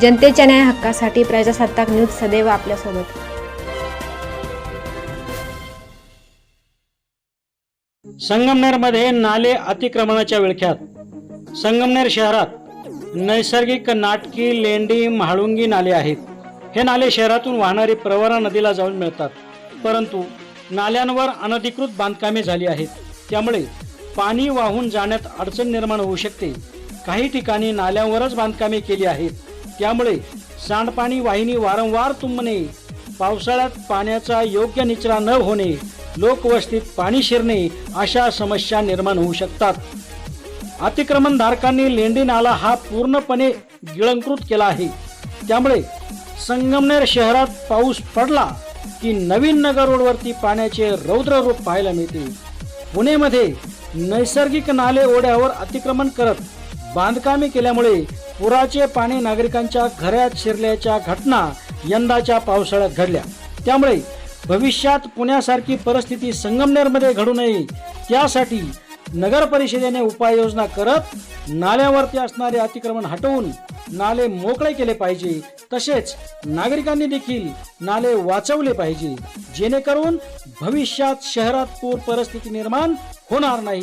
जनतेच्या न्याय हक्कासाठी प्रजासत्ताक न्यूज सदैव आपल्यासोबत. संगमनेरमध्ये नाले अतिक्रमणाच्या विळख्यात. संगमनेर शहरात नैसर्गिक नाटकी लेंडी म्हाळुंगी नाले आहेत. हे नाले शहरातून वाहणारी प्रवरा नदीला जाऊन मिळतात. परंतु नाल्यांवर अनधिकृत बांधकामे झाली आहेत. त्यामुळे पाणी वाहून जाण्यात अडचण निर्माण होऊ शकते. काही ठिकाणी नाल्यांवरच बांधकामे केली आहेत. त्यामुळे सांडपाणी वाहिनी वारंवार तुंबणे पावसाळ्यात पाण्याचा योग्य निचरा न होणे लोकवस्तीत पाणी शिरणे अशा समस्या निर्माण होऊ शकतात. अतिक्रमणधारकांनी लेंडी नाला हा पूर्णपणे गिळंकृत केला आहे. त्यामुळे संगमनेर शहरात पाऊस पडला की नवीन नगर रोडवरती पाण्याचे रौद्र रूप पाहायला मिळते. पुणेमध्ये नैसर्गिक नाले ओढ्यावर अतिक्रमण करत बांधकामे केल्यामुळे पुराचे पाणी नागरिकांच्या घरात शिरल्याच्या घटना यंदाच्या पावसाळ्यात घडल्या. त्यामुळे भविष्यात पुण्यासारखी परिस्थिती संगमनेरमध्ये घडू नये. त्यासाठी नगर परिषदेने उपाययोजना करत नाल्यावरती असणारे अतिक्रमण हटवून नाले मोकळे केले पाहिजे. तसेच नागरिकांनी देखील नाले वाचवले पाहिजे. जेणेकरून भविष्यात शहरात पूर परिस्थिती निर्माण होणार नाही.